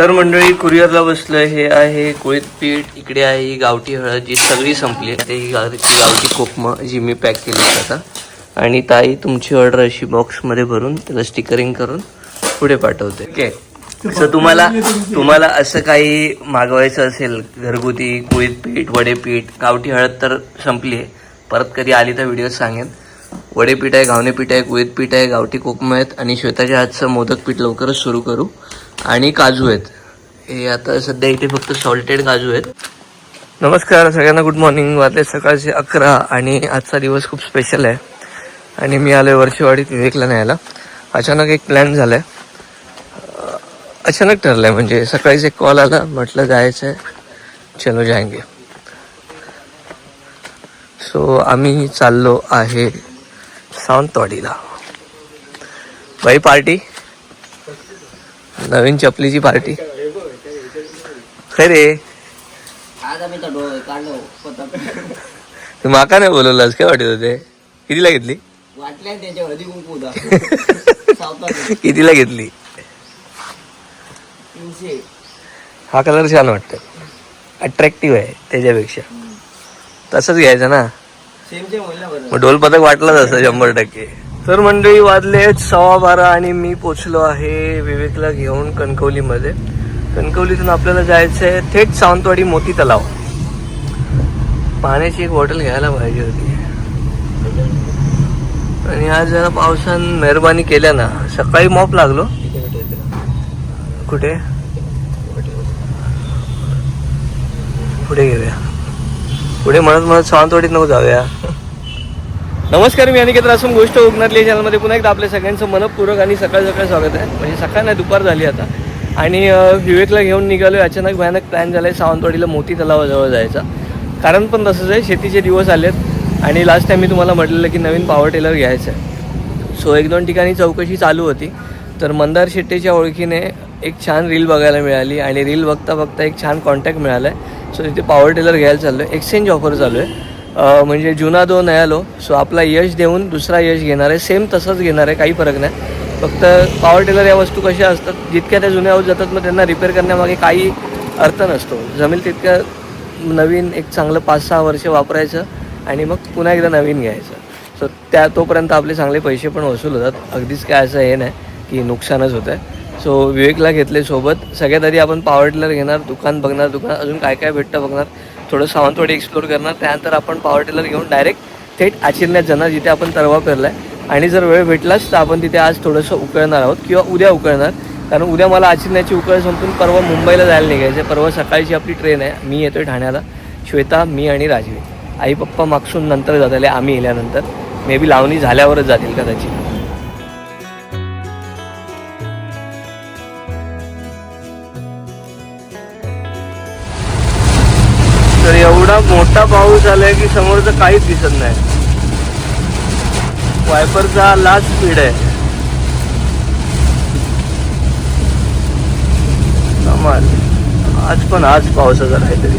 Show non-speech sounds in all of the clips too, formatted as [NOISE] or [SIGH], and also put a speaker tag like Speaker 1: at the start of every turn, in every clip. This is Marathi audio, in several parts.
Speaker 1: तर मंडळी कुरिअरला बसलं हे आहे कुळीत पीठ इकडे आहे ही गावठी हळद जी सगळी संपली आहे. ते ही गावठी गावठी जी मी पॅक केली आता. आणि ताई तुमची ऑर्डर अशी बॉक्समध्ये भरून त्याला स्टिकरिंग करून पुढे पाठवते. ओके सो तुम्हाला तुम्हाला असं काही मागवायचं असेल घरगुती कुळीत पीठ वडेपीठ गावठी हळद तर संपली आहे. परत कधी आली तर व्हिडिओ सांगेन. वडेपीठ आहे घावणे पीठ आहे कुळीत पीठ आहे गावठी कोकम आहेत. आणि श्वेताच्या हातचं मोदक पीठ लवकरच सुरू करू. आणि काजू आहेत. हे आता सध्या इथे फक्त सॉल्टेड काजू आहेत. नमस्कार सगळ्यांना गुड मॉर्निंग वाजले सकाळचे अकरा आणि आजचा दिवस खूप स्पेशल आहे. आणि मी आलो आहे वर्षवाडीत विवेकला न्यायला. अचानक एक प्लॅन झालाय. आहे अचानक ठरलंय म्हणजे सकाळीच एक कॉल आला. म्हटलं जायचं आहे चलो जायंगे. सो आम्ही चाललो आहे सावंतवाडीला. बाई पार्टी नवीन चपलीची पार्टी. खरे
Speaker 2: आम्ही तो
Speaker 1: माका नाही बोलवलंस काय वाटत होते? कितीला घेतली? [LAUGHS] कितीला घेतली? हा कलर छान वाटतं अट्रॅक्टिव्ह आहे त्याच्यापेक्षा. तसंच घ्यायचं ना. मग ढोल पथक वाटलंच असं शंभर टक्के. तर मंडळी वाजले सव्वा बारा आणि मी पोचलो आहे विवेकला घेऊन कणकवलीमध्ये. कणकवलीतून आपल्याला जायचं आहे थेट सावंतवाडी मोती तलाव. पाण्याची एक बॉटल घ्यायला पाहिजे होती. आणि आज जरा पावसानं मेहरबानी केल्या ना. सकाळी मॉप लागलो. कुठे? पुढे घेऊया. पुढे म्हणत म्हणत सावंतवाडीत नको जाऊया. नमस्कार मी अनिकेत रासून गोष्ट उगणारली चॅनलमध्ये पुन्हा एकदा आपल्या सगळ्यांचं मनपूर्वक आणि सकाळ सकाळ स्वागत आहे. म्हणजे सकाळ नाही दुपार झाली आता. आणि विवेकला घेऊन निघालो अचानक भयानक प्लॅन झाला आहे सावंतवाडीला मोती तलावाजवळ जायचा. कारण पण तसंच आहे शेतीचे दिवस आलेत. आणि लास्ट टाईम मी तुम्हाला म्हटलेलं की नवीन पॉवर टेलर घ्यायचं आहे सो एक दोन ठिकाणी चौकशी चालू होती. तर मंदार शेट्टीच्या ओळखीने एक छान रील बघायला मिळाली आणि रील बघता बघता एक छान कॉन्टॅक्ट मिळाला आहे सो तिथे पॉवर टेलर घ्यायला चाललो आहे एक्सचेंज ऑफर चालू आहे. म्हणजे जुना दोन नयालो सो आपला यश देऊन दुसरा यश घेणार आहे सेम तसंच घेणार आहे काही फरक नाही. फक्त पॉवर टेलर या वस्तू कशा असतात जितक्या त्या जुन्या होत जातात मग त्यांना रिपेअर करण्यामागे काही अर्थ नसतो. जमेल तितकं नवीन एक चांगलं पाच सहा वर्ष वापरायचं आणि मग पुन्हा एकदा नवीन घ्यायचं. सो त्या तोपर्यंत आपले चांगले पैसे पण वसूल होतात. अगदीच काय असं हे नाही की नुकसानच होतं आहे सो विवेकला घेतले सोबत. सगळ्यात आधी आपण पॉवर टिलर घेणार दुकान बघणार दुकान अजून काय काय भेटतं बघणार. थोडं सावंतवाडी एक्सप्लोर करणार. त्यानंतर आपण पॉवर टेलर घेऊन डायरेक्ट थेट आचिरण्यात जाणार जिथे आपण तरवा पेरला आहे आणि जर वेळ भेटलाच तर आपण तिथे आज थोडंसं उकळणार आहोत किंवा उद्या उकळणार. कारण उद्या मला आचिरण्याची उकळ संपून परवा मुंबईला जायला निघायचं परवा सकाळची आपली ट्रेन आहे. मी येतोय ठाण्याला. श्वेता मी आणि राजवी. आई पप्पा मागसून नंतर जाताले आम्ही येल्यानंतर. मे बी लावणी झाल्यावरच जातील कदाचित. मोठा पाऊस आलाय की समोरचं काहीच दिसत नाही. वायपरचा लास्ट स्पीड आहे. कमाल. आज पण आज पावसाचा काहीतरी.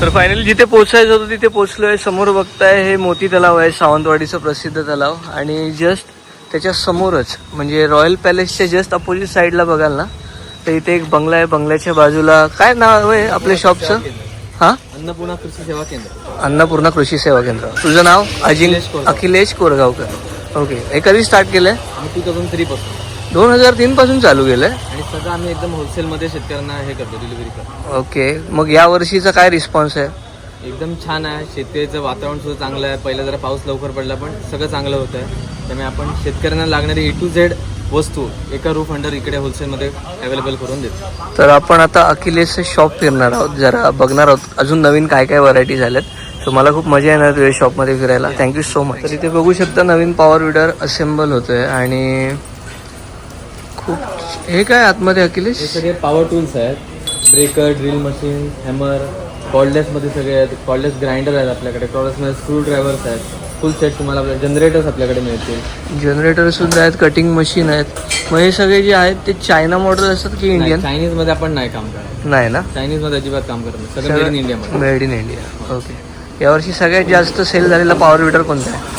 Speaker 1: तर फायनली जिथे पोचायचं होतं तिथे पोचलोय समोर बघताय हे मोती तलाव आहे सावंतवाडीचं प्रसिद्ध तलाव. आणि जस्ट त्याच्या समोरच म्हणजे रॉयल पॅलेसच्या जस्ट अपोजिट साईडला बघाल ना तर इथे एक बंगला आहे. बंगल्याच्या बाजूला काय नाव आहे आपल्या शॉपचं हा?
Speaker 2: अन्नपूर्णा कृषी सेवा केंद्र.
Speaker 1: अन्नपूर्णा कृषी सेवा केंद्र. तुझं नाव? अजिंक्य
Speaker 2: अखिलेश कोरगाव.
Speaker 1: अखिलेश कोरगावकर. ओके हे कधी स्टार्ट केलंय?
Speaker 2: आम्ही टू थाउजंड थ्री पासून
Speaker 1: दोन हजार तीन पासून चालू केलंय?
Speaker 2: आणि सगळं आम्ही एकदम होलसेलमध्ये शेतकऱ्यांना हे करतो डिलिव्हरी करतो.
Speaker 1: ओके मग या वर्षीचा काय रिस्पॉन्स आहे?
Speaker 2: एकदम छान आहे. शेतकरीचं वातावरण सुद्धा चांगलं आहे. पहिला जरा पाऊस लवकर पडला पण सगळं चांगलं होतं आहे त्यामुळे आपण शेतकऱ्यांना लागणारी ए टू झेड वस्तू एका रूफ अंडर इकडे होलसेलमध्ये अवेलेबल करून देतो.
Speaker 1: तर आपण आता अखिलेशचं शॉप फिरणार आहोत. जरा बघणार आहोत अजून नवीन काय काय व्हरायटी झाल्यात. सो मला खूप मजा येणार तुझ्या शॉपमध्ये फिरायला. थँक्यू सो मच तर इथे बघू शकता नवीन पॉवर विडर असेंबल होतोय आणि खूप हे काय आतमध्ये अखिलेश?
Speaker 2: हे सगळे पॉवर टूल्स आहेत. ब्रेकर ड्रिल मशीन हॅमर कॉर्डलेसमध्ये सगळे आहेत. कॉर्डलेस ग्राइंडर आहेत आपल्याकडे. कॉर्डलेसमध्ये स्क्रू ड्रायव्हर्स आहेत. फुल सेट तुम्हाला आपल्या जनरेटर्स आपल्याकडे मिळतील.
Speaker 1: जनरेटर सुद्धा आहेत कटिंग मशीन आहेत. मग हे सगळे जे आहेत ते चायना मॉडेल असतात की इंडियन
Speaker 2: चायनीजमध्ये आपण नाही काम करत.
Speaker 1: नाही ना?
Speaker 2: चायनीजमध्ये अजिबात काम करत नाही. सगळं मेड इन इंडियामध्ये
Speaker 1: मेड इन इंडिया ओके यावर्षी सगळ्यात जास्त सेल झालेला पॉवर विडर कोणता आहे?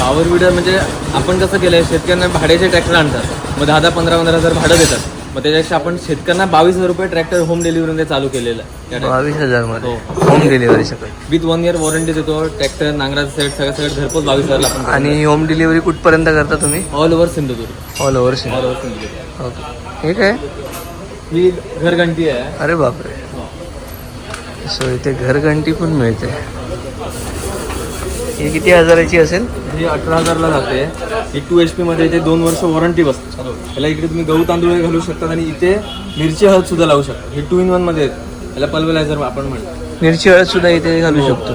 Speaker 2: पॉवर विडर म्हणजे आपण कसं केलंय शेतकऱ्यांना भाड्याचे ट्रॅक्टर आणतात. मग दहा दहा पंधरा पंधरा हजार भाडं देतात. मग त्याच्यापेक्षा आपण शेतकऱ्यांना बावीस हजार रुपये ट्रॅक्टर होम डिलिव्हरीमध्ये चालू केलेलं आहे. या
Speaker 1: बावीस हजारमध्ये?
Speaker 2: हो.
Speaker 1: होम डिलिव्हरी सगळं
Speaker 2: विथ वन इयर वॉरंटी देतो ट्रॅक्टर नांगराचं सेट सगळं सगळं घरपोच बावीस हजारला आपण
Speaker 1: आणि होम डिलिव्हरी कुठपर्यंत करता तुम्ही?
Speaker 2: All over Sindhudurg.
Speaker 1: All over
Speaker 2: all over Sindhudurg.
Speaker 1: Okay हे काय?
Speaker 2: ही घरघंटी आहे.
Speaker 1: अरे बापरे. सो इथे घरघंटी पण मिळते. ही किती हजाराची असेल?
Speaker 2: ही अठरा हजारला जाते. ही टू एच पी मध्ये इथे दोन वर्ष वॉरंटी बसते. याला इकडे तुम्ही गहू तांदूळ घालू शकता आणि इथे मिरची हळद सुद्धा लावू शकता. हे टू इन वनमध्ये आहेत. याला पल्वलायझर आपण म्हणतो.
Speaker 1: मिरची हळद सुद्धा इथे घालू शकतो.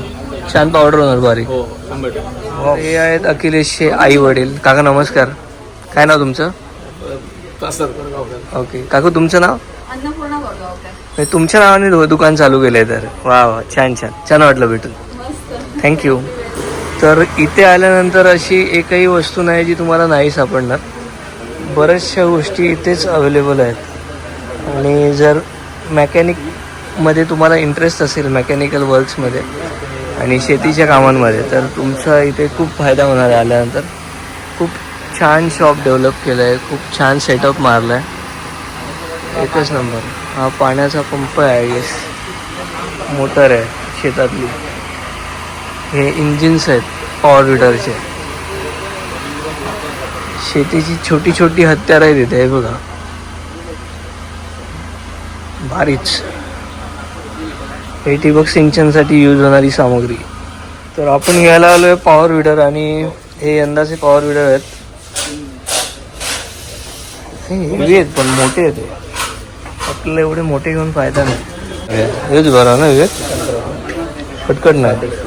Speaker 1: छान पावडर होणार बारीक
Speaker 2: हो शंभर टक्के.
Speaker 1: हे आहेत अखिलेशचे आई वडील. काका नमस्कार. काय नाव तुमचं? ओके. काकू तुमचं नाव?
Speaker 3: अन्नपूर्णा
Speaker 1: म्हणजे तुमच्या नावाने दु- दुकान चालू केलंय तर. वा वा छान छान. छान वाटलं भेटून.
Speaker 3: मस्त.
Speaker 1: थँक्यू तर इथे आल्यानंतर अशी एकही वस्तू नाही जी तुम्हाला नाही सापडणार. बऱ्याचशा गोष्टी इथेच अवेलेबल आहेत. आणि जर मॅकॅनिकमध्ये तुम्हाला इंटरेस्ट असेल मेकॅनिकल वर्क्समध्ये आणि शेतीच्या कामांमध्ये तर तुमचा इथे खूप फायदा होणार आहे आल्यानंतर. खूप छान शॉप डेव्हलप केलं आहे खूप छान सेटअप मारलं आहे एकच नंबर हा पाण्याचा पंप आहे येस मोटर आहे शेतातली. हे इंजिन्स आहेत पॉवर विडरचे शेतीची छोटी छोटी हत्यारं आहेत इथे हे बघा. भारीच. हे ठिबक सिंचनसाठी यूज होणारी सामग्री. तर आपण घ्यायला आलो आहे पॉवर विडर आणि हे यंदाचे पॉवर विडर आहेत. हे हेवी आहेत पण मोठे आहेत हे. आपल्याला एवढे मोठे घेऊन फायदा नाही. हेच बरं ना विवेक कटकट नाही.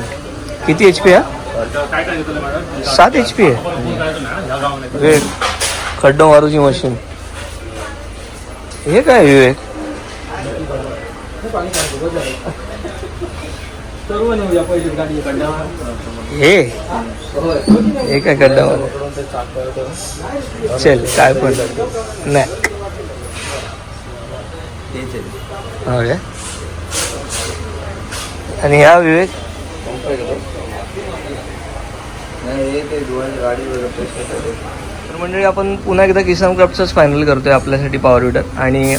Speaker 1: किती एच पी आहे? सात एच पी आहे. वेग खड्डो मारूची मशीन हे काय विवेक? हे? हे काय खड्डा मारू चल काय पण. नाही. हो आणि हा विवेक? ह्या विवेक तर मंडळी आपण पुन्हा एकदा किसान क्राफ्टचंच फायनल करतोय आपल्यासाठी पॉवर विडर आणि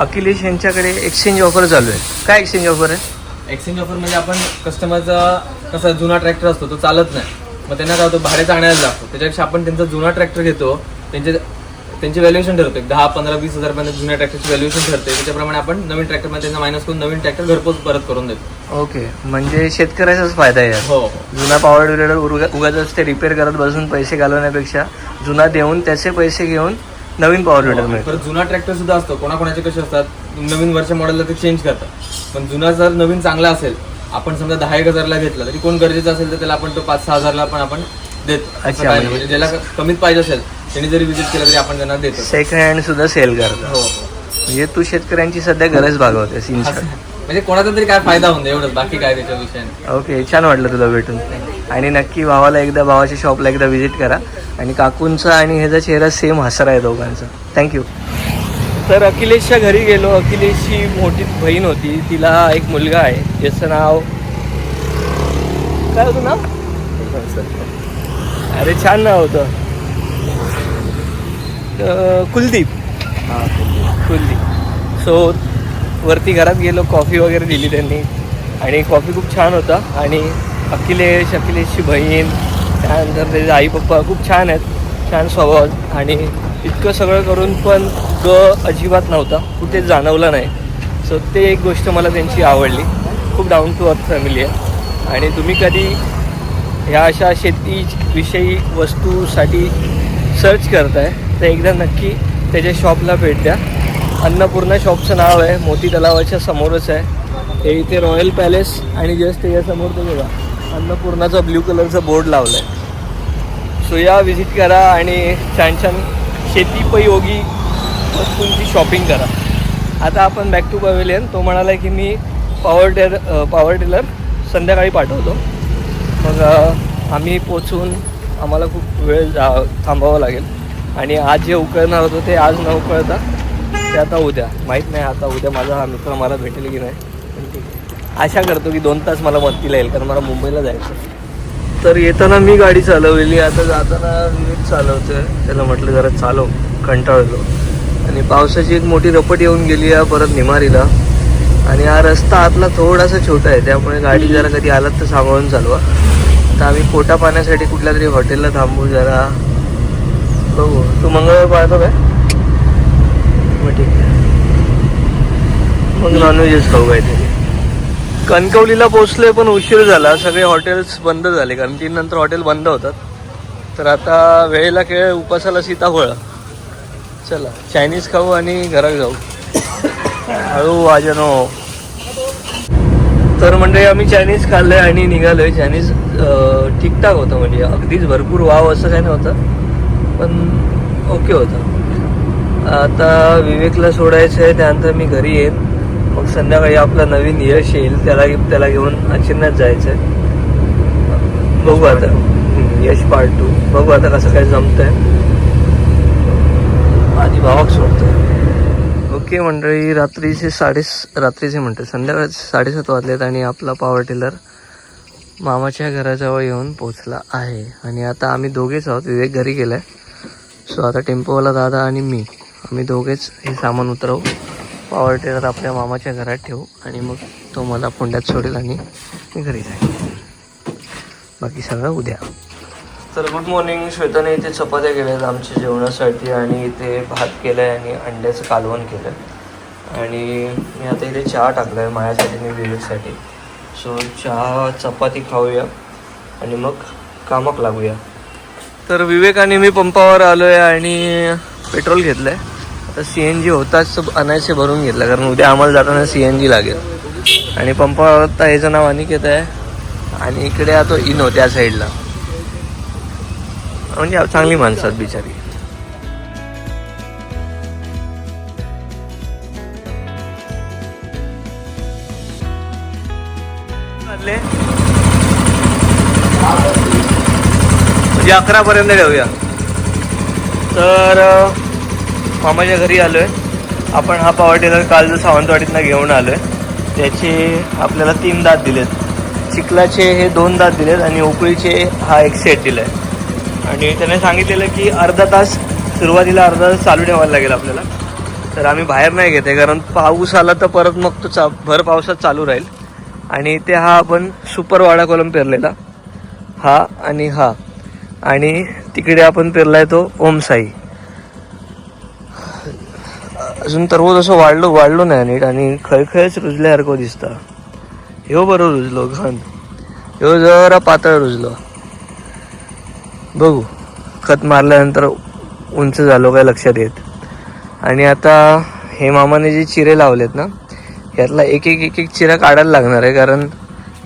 Speaker 1: अखिलेश यांच्याकडे एक्सचेंज ऑफर चालू आहे. काय एक्सचेंज ऑफर आहे?
Speaker 2: एक्सचेंज ऑफर म्हणजे आपण कस्टमरचा कसा जुना ट्रॅक्टर असतो तो चालत नाही. मग त्यांना काय होतं भाड्याचा आणायला लागतो. त्याच्यापेक्षा आपण त्यांचा जुना ट्रॅक्टर घेतो त्यांचे त्यांची व्हॅल्युएशन ठरवतो. एक दहा पंधरा वीस हजारपर्यंत जुन्या ट्रॅक्टरची व्हॅल्युएशन ठरते. त्याच्याप्रमाणे आपण नवीन ट्रॅक्टरमध्ये त्यांना मायनस करून नवीन ट्रॅक्टर घरपोच परत करून देतो.
Speaker 1: ओके. म्हणजे शेतकऱ्याचाच फायदा आहे.
Speaker 2: हो.
Speaker 1: जुना पॉवर विडर उगाच ते रिपेअर करत बसून पैसे घालवण्यापेक्षा जुना देऊन त्याचे पैसे घेऊन नवीन पॉवर विडर मिळतो.
Speaker 2: परत जुना ट्रॅक्टर सुद्धा असतो. कोणाकोणाचे कसे असतात? नवीन वर्ष मॉडेलला ते चेंज करतात. पण जुना जर नवीन चांगला असेल आपण समजा दहा एक हजारला घेतला तरी कोण गरजेचं असेल तर त्याला आपण तो पाच सहा हजारला पण आपण देतो. असं
Speaker 1: अच्छा,
Speaker 2: नाही.
Speaker 1: म्हणजे-
Speaker 2: म्हणजे ज्याला कमीत पाहिजे असेल त्यांनी जरी विजिट केलं तरी आपण त्यांना देतो.
Speaker 1: सेकंड हँड सुद्धा सेल करतात.
Speaker 2: हो हो.
Speaker 1: म्हणजे तू शेतकऱ्यांची सध्या गरज भागवते
Speaker 2: म्हणजे कोणाचा तरी काय फायदा होऊन एवढंच बाकी काय त्याच्या विषयाने.
Speaker 1: ओके छान वाटलं तुला भेटून. आणि नक्की भावाला एकदा भावाच्या शॉपला एकदा व्हिजिट करा. आणि काकूंचा आणि ह्याचा चेहरा सेम हसरा आहे दोघांचा. थँक्यू तर अखिलेशच्या घरी गेलो. अखिलेशची मोठी बहीण होती. तिला एक मुलगा आहे. ज्याचं नाव काय होतं नाव? अरे छान नाव होतं. अं, कुलदीप. कुलदीप. सो वरती घरात गेलो कॉफी वगैरे दिली त्यांनी. आणि कॉफी खूप छान होता. आणि अखिलेश अखिलेशची बहीण त्यानंतर त्याचे आई पप्पा खूप छान आहेत. छान स्वभाव. आणि इतकं सगळं करून पण ग अजिबात नव्हता. कुठेच जाणवला नाही. सो ते एक गोष्ट मला त्यांची आवडली. खूप डाऊन टू अर्थ फॅमिली आहे. आणि तुम्ही कधी ह्या अशा शेतीविषयी वस्तूसाठी सर्च करताय? तर एकदा नक्की त्याच्या शॉपला भेट द्या. अन्नपूर्णा शॉपचं नाव आहे मोती तलावाच्या समोरच आहे. हे इथे रॉयल पॅलेस आणि जस्ट त्याच्यासमोर ते बघा अन्नपूर्णाचा ब्ल्यू कलरचा बोर्ड लावला आहे सो या व्हिजिट करा आणि छान छान शेतीपयोगी वस्तूंची शॉपिंग करा. आता आपण बॅक टू पवेलियन तो म्हणाला की मी पॉवर टेर पॉवर टेलर संध्याकाळी पाठवतो. मग आम्ही पोचून आम्हाला खूप वेळ जा थांबावा लागेल. आणि आज जे उकळणार होतं ते आज न उकळता ते आता उद्या. माहीत नाही आता उद्या माझा हा मित्र मला भेटेल की नाही. पण ठीक आशा करतो की दोन तास मला मदतीला येईल कारण मला मुंबईला जायचं तर येताना मी गाडी चालवलेली आता जाताना मीच चालवतोय. त्याला म्हटलं जरा चालव कंटाळलो. आणि पावसाची एक मोठी रपट येऊन गेली आहे परत निमारीला. आणि हा रस्ता आतला थोडासा छोटा आहे त्यामुळे गाडी जरा कधी आलात तर सांभाळून चालवा. तर आम्ही पोटा पाण्यासाठी कुठल्या तरी हॉटेलला थांबू जरा. बघू तू मंगळवार पाळतो काय? मग ठीक आहे. मग नॉनव्हेजच खाऊ काहीतरी कणकवलीला पोचलोय पण उशीर झाला. सगळे हॉटेल्स बंद झाले. कारण तीन नंतर हॉटेल बंद होतात. तर आता वेळेला खेळ उपासाला सीताफळ. चला चायनीज खाऊ आणि घरात जाऊ. हळू वाजनो तर म्हणजे आम्ही चायनीज खाल्लंय आणि निघालोय. चायनीज ठीकठाक होतं म्हणजे. अगदीच भरपूर वाव असं काही नव्हतं. पण ओके होतं. आता विवेकला सोडायचं आहे त्यानंतर मी घरी येईन. मग संध्याकाळी आपला नवीन यश येईल त्याला त्याला घेऊन अचिन्यात जायचं आहे बघू आता. यश पार्ट टू बघू आता कसं काय जमतंय. आधी भावाक सोडतोय. ओके मंडळी रात्रीचे साडे रात्रीचे म्हणते संध्याकाळ साडेसात वाजलेत आणि आपला पॉवर टिलर मामाच्या घराजवळ येऊन पोचला आहे. आणि आता आम्ही दोघेच आहोत. विवेक घरी गेलाय. सो आता टेम्पोवाला दादा आणि मी. आम्ही दोघेच हे सामान उतरवू. पॉवर टेलर आपल्या मामाच्या घरात ठेवू. आणि मग तो मला फोंड्यात सोडेल आणि मी घरी जाईल. बाकी सगळं उद्या. तर गुड मॉर्निंग श्वेताने इथे चपात्या केल्या आहेत आमच्या जेवणासाठी आणि इथे भात केलं आहे आणि अंड्याचं कालवण केलं आहे आणि मी आता इथे चहा टाकला आहे माझ्यासाठी आणि विवेकसाठी. सो चहा चपाती खाऊया आणि मग कामाक लागूया. तर विवेक आणि मी पंपावर आलो आहे आणि पेट्रोल घेतलं आहे आता सी एन जी होताच अनायसे भरून घेतलं कारण उद्या आम्हाला जाताना सी एन जी लागेल. आणि पंपावर आता ह्याचं नाव अनिकेत आहे. आणि इकडे आता इनो त्या साईडला म्हणजे चांगली माणसात बिचारी. वाजले? म्हणजे अकरापर्यंत ठेवूया. तर मामाच्या घरी आलोय. आपण हा पावर टेलर काल जो सावंतवाडीतनं घेऊन आलोय. त्याचे आपल्याला तीन दात दिलेत. चिखलाचे हे दोन दात दिलेत आणि उकळीचे हा एक सेट दिलाय. आणि त्याने सांगितलेलं की अर्धा तास सुरुवातीला अर्धा तास चालू ठेवायला लागेल आपल्याला. तर आम्ही बाहेर नाही घेते कारण पाऊस आला तर परत मग तो चा भर पावसात चालू राहील. आणि ते हा आपण सुपर वाडा कॉलम पेरलेला. हा आणि हा. आणि तिकडे आपण पेरलाय तो ओम साई अजून तर रोज असं वाढलो वाढलो नाही नीट आणि खळखळच रुजल्यासारखं दिसतं. ह्यो बरं रुजलो घन. ह्यो जरा पातळ रुजलो. बघू. खत मारल्यानंतर उंच झालो काय लक्षात येत. आणि आता हे मामाने जे चिरे लावलेत ना यातला एक एक एक एक चिरा काढायला लागणार आहे कारण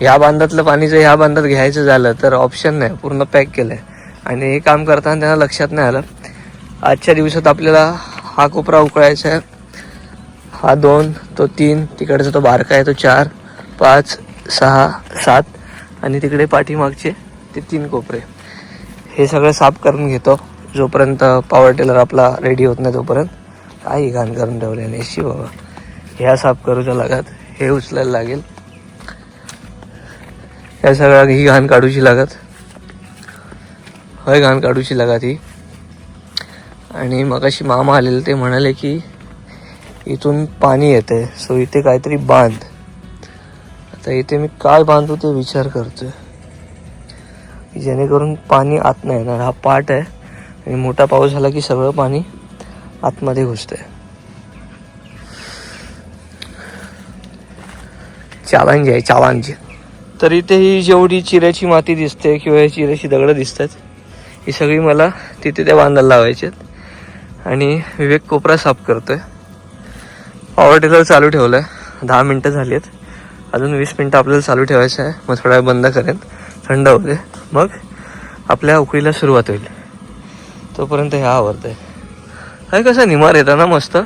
Speaker 1: ह्या बांधातलं पाणी जर ह्या बांधात घ्यायचं झालं तर ऑप्शन नाही पूर्ण पॅक केलं आहे आणि हे काम करताना त्यांना लक्षात नाही आलं. आजच्या दिवसात आपल्याला हा कोपरा उकळायचा आहे. हा दोन तो तीन तिकडचा तो बारका आहे तो चार पाच सहा सात आणि तिकडे पाठीमागचे ते तीन कोपरे. हे सगळं साफ करून घेतो. जोपर्यंत पॉवर टेलर आपला रेडी होत नाही तोपर्यंत काही घाण करून ठेवले नाही. शी बाबा. ह्या साफ करूच्या लागत हे उचलायला लागेल. ह्या सगळ्या ही घाण काढूची लागत. हय घाण काढूची लागत ही. आणि मग अशी मामा आलेले ते म्हणाले की इथून पाणी येते सो इथे काहीतरी बांध. आता इथे मी काय बांधू ते विचार करतोय. जेणेकरून पाणी आत नाही येणार. हा पाट आहे आणि मोठा पाऊस झाला की सगळं पाणी आतमध्ये घुसतं आहे चॅलेंज आहे चॅलेंज तर इथे ही जेवढी चिऱ्याची माती दिसते किंवा ही चिऱ्याची दगडं दिसतात ही सगळी मला तिथे त्या बांधायला लावायची आहेत आणि विवेक कोपरा साफ करतोय. पॉवर टिलर चालू ठेवलं आहे दहा मिनटं झाली आहेत अजून वीस मिनटं आपल्याला चालू ठेवायचं आहे. मग थोडा बंद करेन. थंड होते मग आपल्या उकळीला सुरुवात होईल. तोपर्यंत हे आवडतं आहे कसं निमार येतं ना मस्त.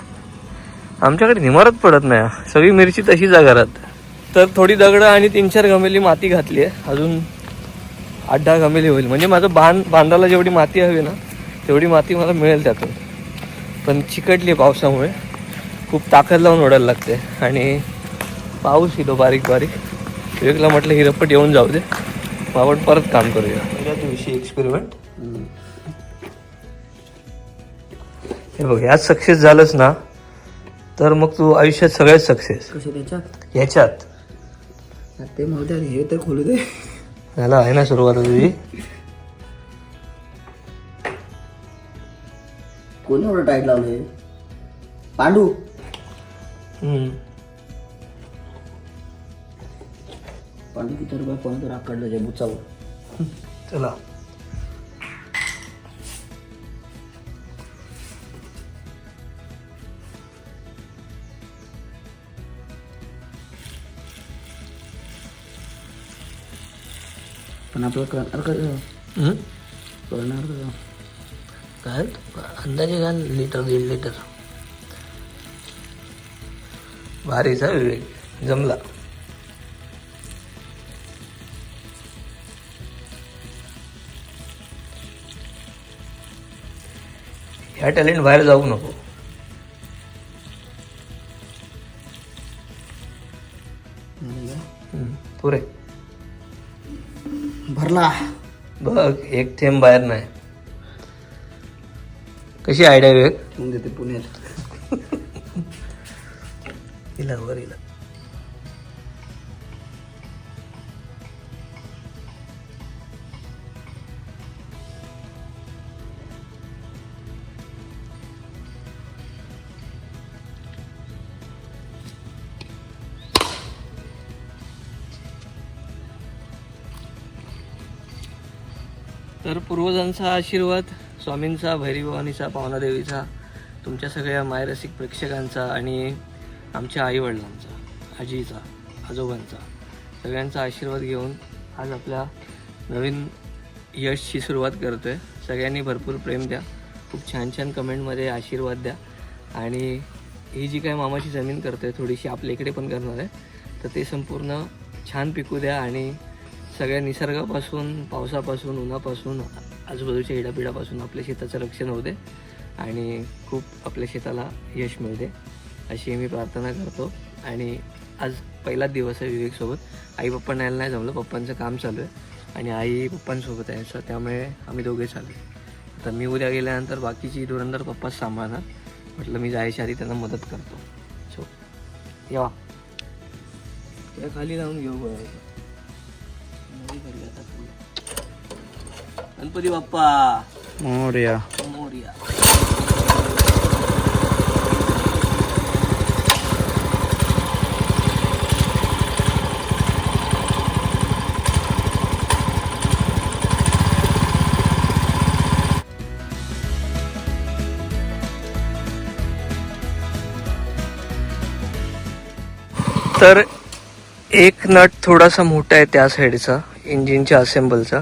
Speaker 1: आमच्याकडे निमारच पडत नाही. सगळी मिरची तशीच आहे घरात. तर थोडी दगडं आणि तीन चार गमेली माती घातली आहे. अजून आठ दहा गमेली होईल. म्हणजे माझं बांध बांधाला जेवढी माती हवी ना तेवढी माती मला मिळेल त्यातून. पण चिकटली पावसामुळे. खूप ताकद लावून ओढायला लागते. आणि पाऊस येतो बारीक बारीक. विवेकला म्हटलं ही रप्पट येऊन जाऊ दे. मग आपण परत काम करूया. दिवशी एक्सपेरिमेंट हे बघ यात सक्सेस झालंच ना तर मग तू आयुष्यात सगळ्यात सक्सेस ह्याच्यात
Speaker 4: ते म्हणते हे तर खोलू दे.
Speaker 1: झाला आहे ना सुरुवात तुझी.
Speaker 4: कोणी एवढं टाईट लावलंय? पांडू. पांडू किती रुपये कोणी तर आकडलं जे बुचावर
Speaker 1: चला.
Speaker 4: पण आपलं करणार का
Speaker 1: हम्म?
Speaker 4: करणार
Speaker 1: काय? अंदाजे घाल लिटर दीड लिटर. भारीचा विवेक. जमला. ह्या टॅलेंट बाहेर जाऊ नको.
Speaker 4: भरला
Speaker 1: बघ एक थेंब बाहेर नाही. कशी आयडिया विवेक?
Speaker 4: ठेवून देते पुण्यात. [LAUGHS]
Speaker 1: हिला वर हिला. तर पूर्वजांचा आशीर्वाद स्वामींचा भैरीभवानीचा पावनादेवीचा तुमच्या सगळ्या मायरसिक प्रेक्षकांचा आणि आमच्या आईवडिलांचा आजीचा आजोबांचा सगळ्यांचा आशीर्वाद घेऊन आज आपल्या नवीन यशची सुरुवात करतो आहे सगळ्यांनी भरपूर प्रेम द्या. खूप छान छान कमेंटमध्ये आशीर्वाद द्या. आणि ही जी काय मामाची जमीन करते थोडीशी आपल्या इकडे पण करणार आहे. तर ते संपूर्ण छान पिकू द्या आणि सगळ्या निसर्गापासून पावसापासून उन्हापासून आजूबाजूच्या इडापिडापासून आपल्या शेताचं रक्षण होते आणि खूप आपल्या शेताला यश मिळते अशी मी प्रार्थना करतो. आणि आज पहिलाच दिवस आहे विवेकसोबत. आई पप्पांना यायला नाही जमलं पप्पांचं काम चालू आहे आणि आई पप्पांसोबत आहे सो त्यामुळे आम्ही दोघे चालू तर मी उद्या गेल्यानंतर बाकीची धुरंदर पप्पाच सांभाळणार म्हटलं मी जायच्या आधी त्यांना मदत करतो. सो या. खाली जाऊन घेऊ गणपती बाप्पा.
Speaker 4: मोर्या.
Speaker 1: मोरया. तर एक नट थोडासा मोठा आहे त्या साईडचा इंजिनच्या असेंबलचा.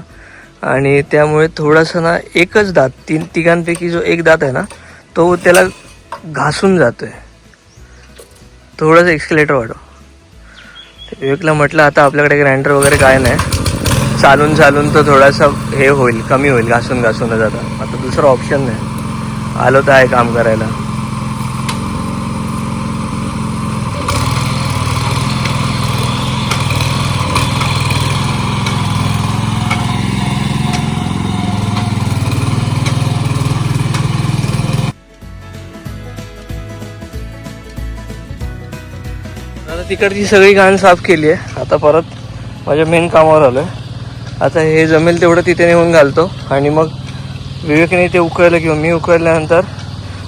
Speaker 1: आणि त्यामुळे थोडासा ना एकच दात तीन तिघांपैकी जो एक दात आहे ना तो त्याला घासून जातो आहे थोडंसं एक्सिलेटर वाढव. विवेकला म्हटलं आता आपल्याकडे ग्राइंडर वगैरे काय नाही. चालून चालून तो थोडासा हे होईल कमी होईल घासून घासून जाता आता दुसरं ऑप्शन नाही. आलो तर आहे काम करायला. तिकडची सगळी घाण साफ केली आहे. आता परत माझ्या मेन कामावर आलो आहे आता हे जमेल तेवढं तिथे नेऊन घालतो. आणि मग विवेकने ते उकळलं घेऊन मी उकळल्यानंतर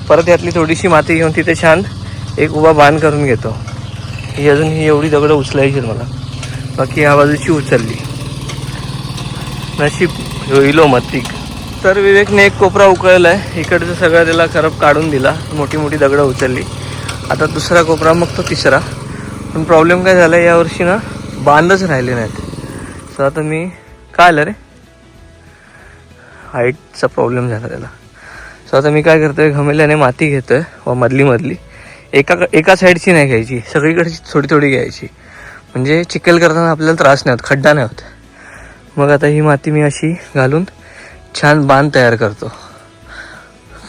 Speaker 1: परत यातली थोडीशी माती घेऊन तिथे छान एक उभा बांध करून घेतो. ही अजून ही एवढी दगडं उचलायची मला. बाकी ह्या बाजूची उचलली. नशीब होईलो मत्तिक तर विवेकने एक कोपरा उकळला आहे इकडचं सगळं त्याला खराब काढून दिला. मोठी मोठी दगडं उचलली. आता दुसरा कोपरा मग तो तिसरा. पण प्रॉब्लेम काय झाला यावर्षी ना बांधच राहिले नाहीत. सो आता मी काय आलं रे? हाईटचा प्रॉब्लेम झाला त्याला. सो आता मी काय करतोय घमेल्याने माती घेतोय व मधली मधली. एका एका साईडची नाही घ्यायची सगळीकडची थोडी थोडी घ्यायची. म्हणजे चिखल करताना आपल्याला त्रास नाही होत खड्डा नाही होत. मग आता ही माती मी अशी घालून छान बांध तयार करतो.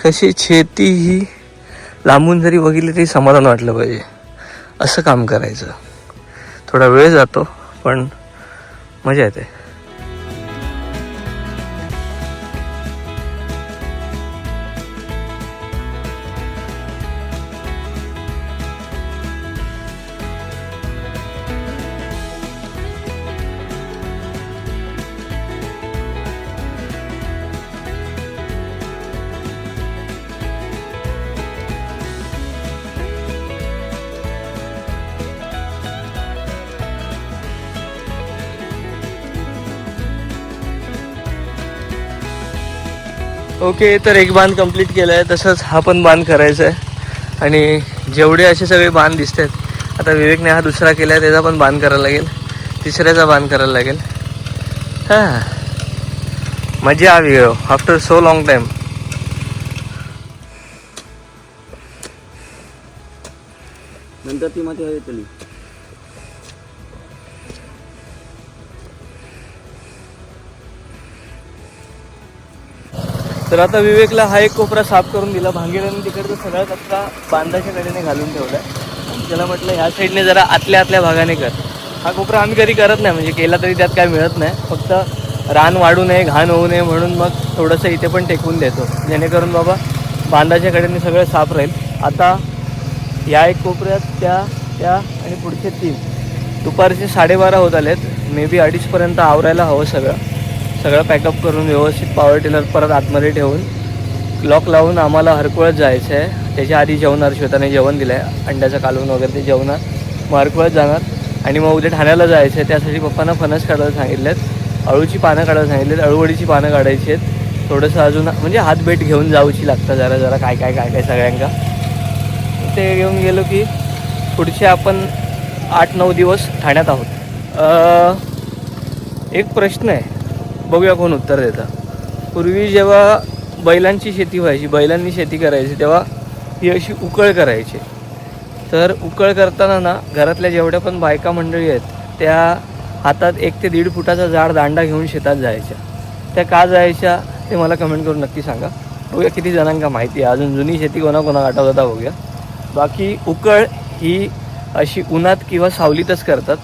Speaker 1: कशी शेती ही लांबून जरी बघितली तरी समाधान वाटलं पाहिजे. असं काम करायचं. थोडा वेळ जातो पण मजा येते. ओके तर एक बांध कंप्लीट केला आहे तसंच हा पण बांध करायचा आहे आणि जेवढे असे सगळे बांध दिसत आहेत आता विवेकने हा दुसरा केला आहे त्याचा पण बांध करायला लागेल. तिसऱ्याचा बांध करायला लागेल. हां. मजा आवी आफ्टर सो लॉंग टाईम
Speaker 4: नंतर ती मध्ये येतली.
Speaker 1: तर आता विवेकला हा एक कोपरा साफ करून दिला. भांगेराने तिकडचा सगळा कचरा बांधाच्या कडेने घालून ठेवला आहे त्याला म्हटलं ह्या साईडने जरा आतल्या आतल्या भागाने कर. हा कोपरा आम्ही कधी करत नाही म्हणजे केला तरी त्यात काय मिळत नाही. फक्त रान वाढू नये घाण होऊ नये म्हणून मग थोडंसं इथे पण टेकवून देतो. जेणेकरून बाबा बांधाच्या कडेने सगळं साफ राहील. आता या एक कोपऱ्यात त्या त्या आणि पुढचे तीन. दुपारचे साडेबारा होत आलेत. मे बी अडीचपर्यंत आवरायला हवं सगळं. सगळं पॅकअप करून व्यवस्थित पॉवर टिलर परत आतमध्ये ठेवून लॉक लावून आम्हाला हरकुळत जायचं आहे त्याच्या आधी जेवणार श्वेताने जेवण दिलं आहे अंड्याचं कालवून वगैरे ते जेवणार. मग हरकुळत जाणार. आणि मग उद्या ठाण्याला जायचं आहे त्यासाठी पप्पांना फणस काढायला सांगितलेत. अळूची पानं काढायला सांगितलेत. अळूवडीची पानं काढायची आहेत. थोडंसं अजून म्हणजे हातभेट घेऊन जाऊची लागतं जरा जरा काय काय काय काय सगळ्यांका. ते घेऊन गेलो की पुढचे आपण आठ नऊ दिवस ठाण्यात आहोत. एक प्रश्न आहे. बघूया कोण उत्तर देतं. पूर्वी जेव्हा बैलांची शेती व्हायची बैलांनी शेती करायची तेव्हा ही अशी उकळ करायची. तर उकळ करताना ना घरातल्या जेवढ्या पण बायका मंडळी आहेत त्या हातात एक ते दीड फुटाचा जाड दांडा घेऊन शेतात जायच्या. त्या का जायच्या ते मला कमेंट करून नक्की सांगा. बघूया किती जणांका माहिती आहे. अजून जुनी शेती कोणाकोणा आठवत होता बघूया. बाकी उकळ ही अशी उन्हात किंवा सावलीतच करतात.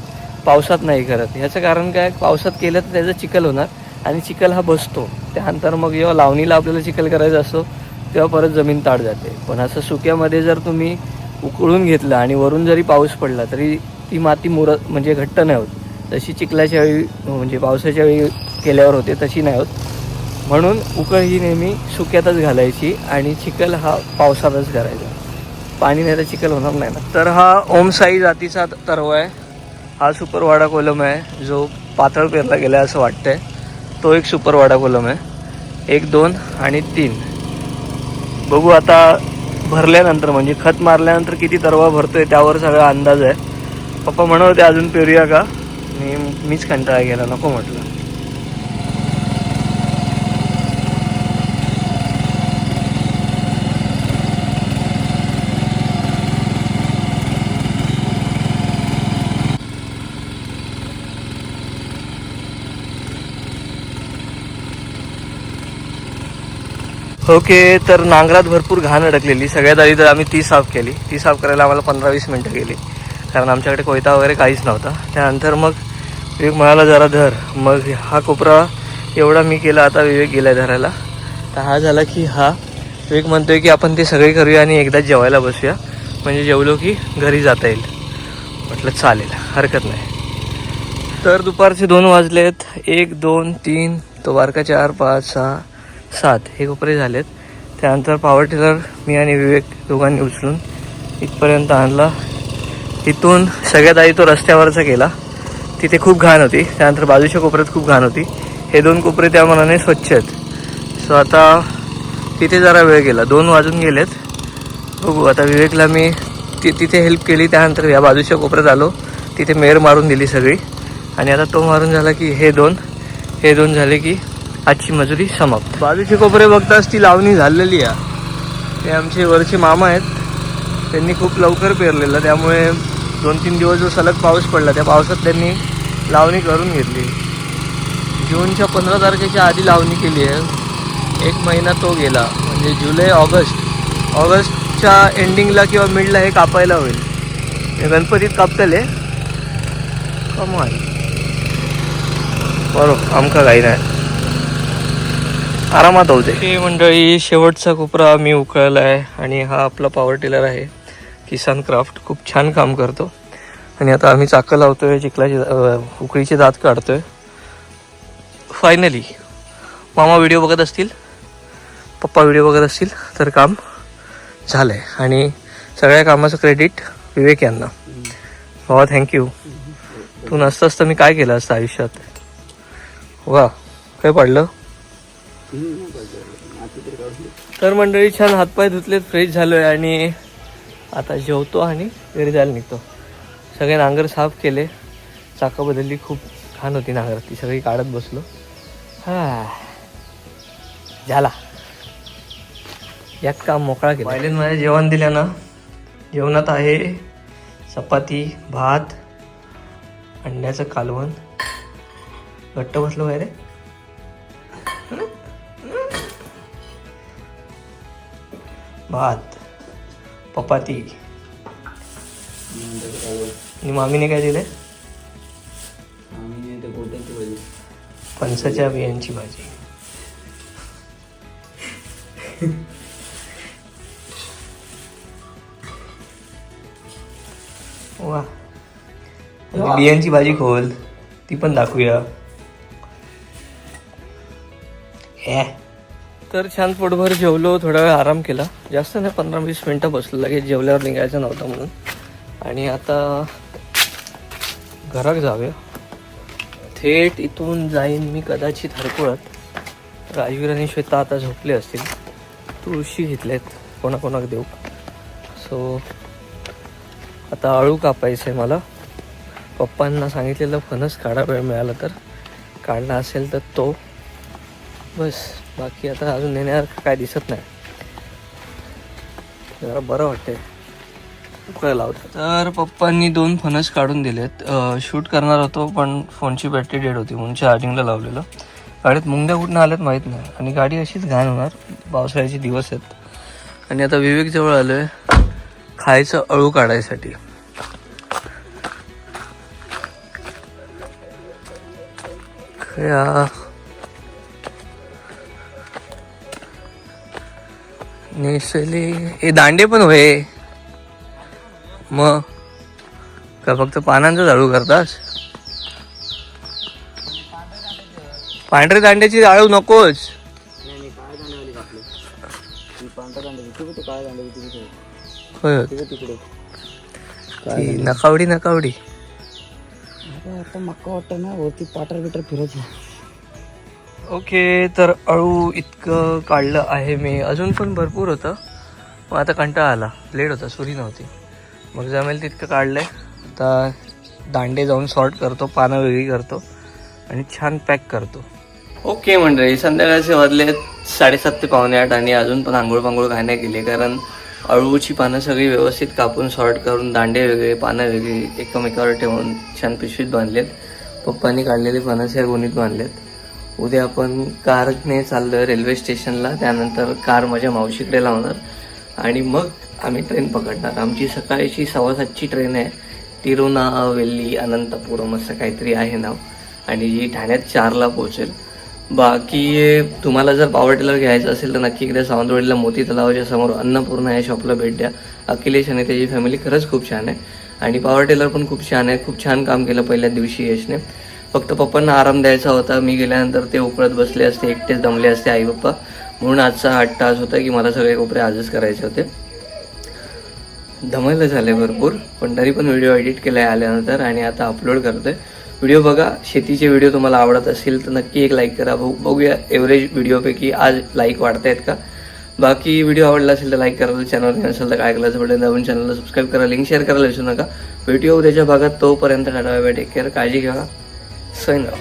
Speaker 1: पावसात नाही करत. ह्याचं कारण काय? पावसात केलं तर त्याचं चिखल होणार. आणि चिखल हा बसतो. त्यानंतर मग जेव्हा लावणीला आपल्याला चिखल करायचा असतो तेव्हा परत जमीन ताड जाते. पण असं सुक्यामध्ये जर तुम्ही उकळून घेतलं आणि वरून जरी पाऊस पडला तरी ती माती मुर म्हणजे घट्ट नाही होत. तशी चिखलाच्या वेळी म्हणजे पावसाच्या वेळी केल्यावर होते तशी नाही होत. म्हणून उकळ ही नेहमी सुक्यातच घालायची आणि चिखल हा पावसातच करायचा. पाणी नाही तर चिखल होणार नाही ना. तर हा ओमसाई जातीचा तरव आहे. हा सुपरवाडा कोलम आहे जो पातळ पेरला गेला आहे असं वाटतंय. तो एक सुपरवाडा कोलम आहे. एक दोन आणि तीन. बघू आता भरल्यानंतर म्हणजे खत मारल्यानंतर किती तरवा भरतोय त्यावर सगळा अंदाज आहे. पप्पा म्हणत होते अजून पेरूया का? मी मीच कंटाळा गेला नको म्हटलं. ओके तर नांगरात भरपूर घाण अडकलेली. सगळ्यात आधी तर आम्ही ती साफ केली. ती साफ करायला आम्हाला पंधरा वीस मिनटं गेली. कारण आमच्याकडे कोयता वगैरे काहीच नव्हता. त्यानंतर मग विवेक म्हणाला जरा धर. मग हा कोपरा एवढा मी केला आता विवेक गेला धरायला. तर हा झाला की हा. विवेक म्हणतोय की आपण ते सगळे करूया आणि एकदाच जेवायला बसूया. म्हणजे जेवलो की घरी जाता येईल. म्हटलं चालेल हरकत नाही. तर दुपारचे दोन वाजलेत. एक दोन तीन. तो बारका चार पाच सहा. सात हे कोपरे झालेत. त्यानंतर पॉवर टिलर मी आणि विवेक दोघांनी उचलून इथपर्यंत आणला. इथून सगळ्यात आधी तो रस्त्यावरचा केला. तिथे खूप घाण होती. त्यानंतर बाजूच्या कोपऱ्यात खूप घाण होती. हे दोन कोपरे त्या मनाने स्वच्छ आहेत. सो आता तिथे जरा वेळ गेला. दोन वाजून गेलेत. बघू आता विवेकला मी ति तिथे हेल्प केली. त्यानंतर या बाजूच्या कोपऱ्यात आलो. तिथे मेर मारून दिली सगळी. आणि आता तो मारून झाला की हे दोन. हे दोन झाले की आजची मजुरी समाप्त. बाजूचे कोपरे बघताच ती लावणी झालेली आहे. ते आमचे वरचे मामा आहेत. त्यांनी खूप लवकर पेरलेलं त्यामुळे दोन तीन दिवस जो सलग पाऊस पडला त्या पावसात त्यांनी लावणी करून घेतली. जूनच्या पंधरा तारखेच्या आधी लावणी केली आहे. एक महिना तो गेला म्हणजे जुलै ऑगस्ट. ऑगस्टच्या एंडिंगला किंवा मिडला हे कापायला होईल. हे गणपतीत कापतले कमाल. बरोबर आमका काही नाही. आरामात होते हे मंडळी शेवटचा कोपरा मी उकळला आहे आणि हा आपला पॉवर टिलर आहे. किसान क्राफ्ट खूप छान काम करतो. आणि आता आम्ही चाकं लावतोय चिखलाचे उकळीचे दात काढतोय. फायनली मामा व्हिडिओ बघत असतील पप्पा व्हिडिओ बघत असतील तर काम झालं आहे आणि सगळ्या कामाचं क्रेडिट विवेक यांना. बाबा थँक्यू तू नसतं असतं मी काय केलं असतं आयुष्यात? वा काय पडलं? तर मंडळी छान हातपाय धुतलेत फ्रेश झालोय आणि आता जेवतो आणि घरी जायला निघतो. सगळे नांगर साफ केले. चाकं बदलली खूप छान होती नांगर. ती सगळी काढत बसलो. हा. झाला. यात काम मोकळा केला. पहिल्यांदा मला जेवण दिलं ना. जेवणात आहे चपाती भात अंड्याचं कालवण. घट्ट बसलो काय भात पपाती आणि मामीने काय दिले
Speaker 4: गोट्याची भाजी.
Speaker 1: फणसाच्या बियांची भाजी. वा. बियांची भाजी खोल. ती पण दाखवूया. हे. तर छान पोटभर जेवलो थोडा वेळ आराम केला. जास्त नाही पंधरा वीस मिनटं बसलो लगेच जेवल्यावर निघायचं नव्हतं म्हणून. आणि आता घरात जावे थेट इथून जाईन मी कदाचित हरकुळत. राजवीर आणि श्वेता आता झोपले असतील. तुळशी घेतल्यात कोणाकोणाक देऊ. सो आता अळू कापायचं आहे मला. पप्पांना सांगितलेलं फणस काढा वेळ मिळाला तर. काढला असेल तर तो. बस बाकी आता अजून नेण्यासारखं काय दिसत नाही. जरा बरं वाटतंय. उकळा लावतो. तर पप्पांनी दोन फणस काढून दिलेत. शूट करणार होतो पण फोनची बॅटरी डेड होती म्हणून चार्जिंगला लावलेलं. गाडीत मुंग्या कुठनं आल्यात माहीत नाही. आणि गाडी अशीच घाण होणार. पावसाळ्याचे दिवस आहेत. आणि आता विवेक जवळ आहे खायचं अळू काढायसाठी. या नेसले. हे दांडे पण होय. मग? का फक्त पानांचं झाडू करतास? पांढरे दांड्याची जाळू नकोच होय होय.
Speaker 4: तिकडे
Speaker 1: ती नकावडी नकावडी.
Speaker 4: आता मक्का वाटतं ना वरती पाटर बिटर फिरायची
Speaker 1: ओके तर अळू इतकं काढलं आहे मी. अजून पण भरपूर होतं. मग आता कंटाळा आला. लेट होता सुरी नव्हती. मग जमेल तितकं काढलं आहे आता दांडे जाऊन सॉर्ट करतो पानं वेगळी करतो आणि छान पॅक करतो. ओके मंडळी संध्याकाळचे वाजले साडेसात ते पावणे आठ आणि अजून पण आंघोळ पांघोळ काय नाही केली कारण अळूची पानं सगळी व्यवस्थित कापून सॉर्ट करून दांडे वेगळे पानं वेगळी एकमेकावर ठेवून छान पिशवीत बांधलेत. पप्पांनी काढलेले फणस गुणीत गोणीत बांधलेत. उद्या आपण कारने चाललं रेल्वे स्टेशनला त्यानंतर कार माझ्या मावशीकडे लावणार. आणि मग आम्ही ट्रेन पकडणार. आमची सकाळची सव्वा सातची ट्रेन आहे. तिरुनावेल्ली अनंतपुरम असं काहीतरी आहे नाव. आणि जी ठाण्यात चारला पोहोचेल. बाकी तुम्हाला जर पावर टिलर घ्यायचं असेल तर नक्की इकडे सावंतवाडीला मोती तलावाच्या समोर अन्नपूर्णा या शॉपला भेट द्या. अखिलेश आणि त्याची फॅमिली खरंच खूप छान आहे. आणि पावर टेलर पण खूप छान आहे. खूप छान काम केलं पहिल्या दिवशी यशने. फक्त पप्पांना आराम द्यायचा होता. मी गेल्यानंतर ते उकळत बसले असते एकटेच दमले असते आई पप्पा म्हणून आजचा आठ तास होता की मला सगळे कोपरे आजच करायचे होते. धमायला झाले भरपूर. पण तरी पण व्हिडिओ एडिट केलाय आल्यानंतर आणि आता अपलोड करतोय. व्हिडिओ बघा. शेतीचे व्हिडिओ तुम्हाला आवडत असतील तर नक्की एक लाईक करा. बघू बघूया एव्हरेज व्हिडिओपैकी आज लाईक वाढत आहेत का? बाकी व्हिडिओ आवडला असेल तर लाईक करायला चॅनल नसेल तर काय करायचं पडेल नवीन चॅनलला सबस्क्राईब करा. लिंक शेअर करायला विसरू नका. व्हिडिओ उद्याच्या भागात. तोपर्यंत टाटा टेक केअर काळजी घ्या. 所以呢，